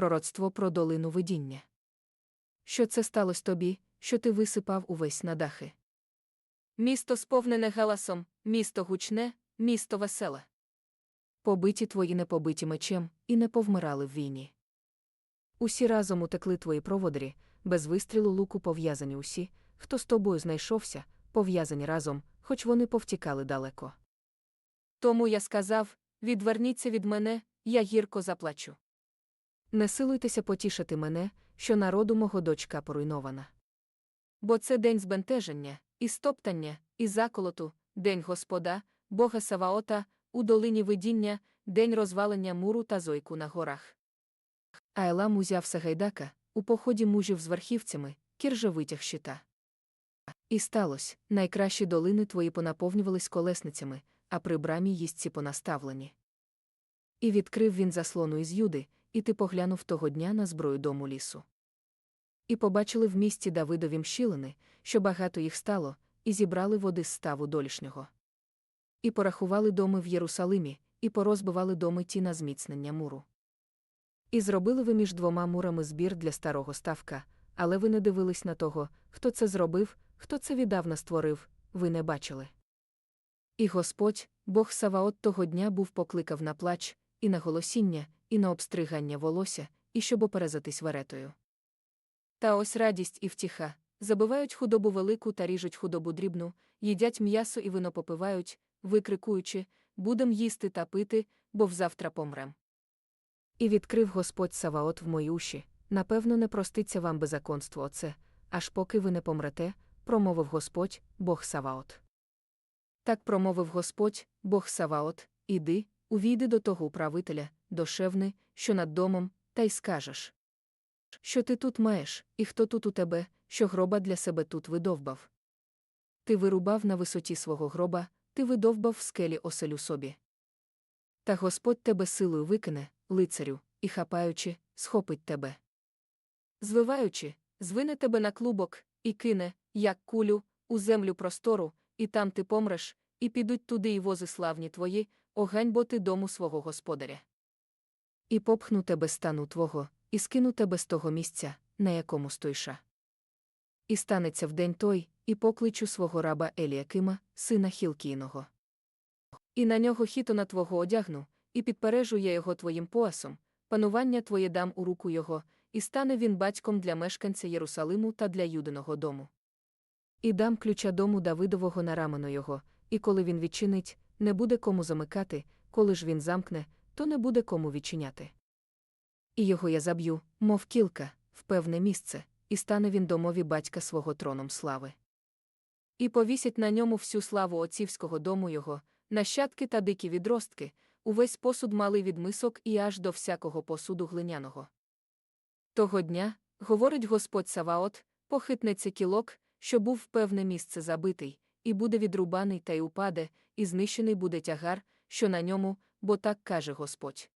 Пророцтво про долину видіння. Що це сталося тобі, що ти висипав увесь на дахи? Місто сповнене галасом, місто гучне, місто веселе. Побиті твої не побиті мечем і не повмирали в війні. Усі разом утекли твої проводарі, без вистрілу луку пов'язані усі, хто з тобою знайшовся, пов'язані разом, хоч вони повтікали далеко. Тому я сказав: відверніться від мене, я гірко заплачу. Не силуйтеся потішити мене, що народу мого дочка поруйнована. Бо це день збентеження, і стоптання, і заколоту, день Господа, Бога Саваота, у долині видіння, день розвалення муру та зойку на горах. А Елам узяв Сагайдака, у поході мужів з верхівцями, кірже витяг щита. І сталося, найкращі долини твої понаповнювались колесницями, а при брамі їстці понаставлені. І відкрив він заслону із юди, і ти поглянув того дня на зброю дому лісу. І побачили в місті Давидові мщілини, що багато їх стало, і зібрали води з ставу долішнього. І порахували доми в Єрусалимі, і порозбивали доми ті на зміцнення муру. І зробили ви між двома мурами збір для старого ставка, але ви не дивились на того, хто це зробив, хто це віддавна створив, ви не бачили. І Господь, Бог Саваот того дня був покликав на плач, і на голосіння, і на обстригання волосся, і щоб оперезатись веретою. Та ось радість і втіха, забивають худобу велику та ріжуть худобу дрібну, їдять м'ясо і вино попивають, викрикуючи будем їсти та пити, бо взавтра помрем. І відкрив Господь Саваот в мої уші, напевно, не проститься вам беззаконство оце, аж поки ви не помрете, промовив Господь, Бог Саваот. Так промовив Господь, Бог Саваот, іди, увійди до того управителя, до шевни, що над домом, та й скажеш. Що ти тут маєш, і хто тут у тебе, що гроба для себе тут видовбав? Ти вирубав на висоті свого гроба, ти видовбав в скелі оселю собі. Та Господь тебе силою викине, лицарю, і хапаючи, схопить тебе. Звиваючи, звине тебе на клубок, і кине, як кулю, у землю простору, і там ти помреш, і підуть туди і вози славні твої, огань бо ти дому свого господаря. І попхну тебе стану твого, і скину тебе з того місця, на якому стоїша. І станеться в день той, і покличу свого раба Еліакима, сина Хілкійного. І на нього хітона твого одягну, і підпережу я його твоїм поясом, панування твоє дам у руку його, і стане він батьком для мешканця Єрусалиму та для юдиного дому. І дам ключа дому Давидового на рамено його, і коли він відчинить, не буде кому замикати, коли ж він замкне, то не буде кому відчиняти. І його я заб'ю, мов кілка, в певне місце, і стане він домові батька свого троном слави. І повісять на ньому всю славу отцівського дому його, нащадки та дикі відростки, увесь посуд малий від мисок і аж до всякого посуду глиняного. Того дня, говорить Господь Саваот, похитнеться кілок, що був в певне місце забитий, і буде відрубаний та й упаде, і знищений буде тягар, що на ньому, бо так каже Господь.